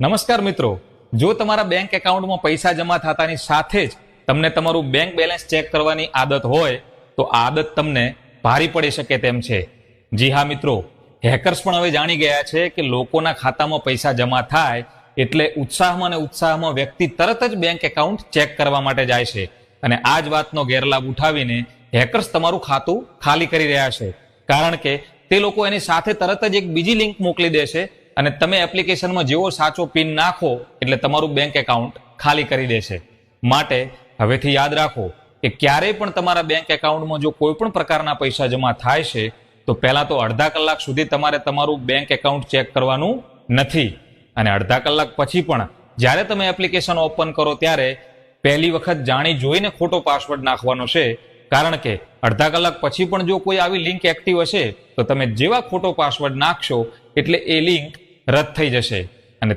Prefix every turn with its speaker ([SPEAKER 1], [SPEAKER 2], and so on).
[SPEAKER 1] નમસ્કાર મિત્રો. જો તમારા બેંક એકાઉન્ટમાં પૈસા જમા થતાની સાથે જ તમને તમારું બેંક બેલેન્સ ચેક કરવાની આદત હોય, તો આદત તમને ભારી પડી શકે તેમ છે. જી હા મિત્રો હેકર્સ પણ હવે જાણી ગયા છે કે લોકોના ખાતામાં પૈસા જમા થાય એટલે ઉત્સાહમાં અને ઉત્સાહમાં વ્યક્તિ તરત જ બેંક એકાઉન્ટ ચેક કરવા માટે જાય છે. અને આ જ વાતનો ગેરલાભ ઉઠાવીને હેકર્સ તમારું ખાતું ખાલી કરી રહ્યા છે. કારણ કે તે લોકો એની સાથે તરત જ એક બીજી લિંક મોકલી દેશે અને તમે એપ્લિકેશનમાં જેવો સાચો પિન નાખો, એટલે તમારું બેંક એકાઉન્ટ ખાલી કરી દેશે. માટે હવેથી યાદ રાખો કે ક્યારેય પણ તમારા બેંક એકાઉન્ટમાં જો કોઈ પણ પ્રકારના પૈસા જમા થાય છે, તો પહેલાં તો અડધા કલાક સુધી તમારે તમારું બેંક એકાઉન્ટ ચેક કરવાનું નથી. અને અડધા કલાક પછી પણ જ્યારે તમે એપ્લિકેશન ઓપન કરો ત્યારે પહેલી વખત જાણી જોઈને ખોટો પાસવર્ડ નાખવાનો છે. કારણ કે અડધા કલાક પછી પણ જો કોઈ આવી લિંક એક્ટિવ હશે, તો તમે જેવા ખોટો પાસવર્ડ નાખશો, એટલે એ લિંક રદ થઈ જશે. અને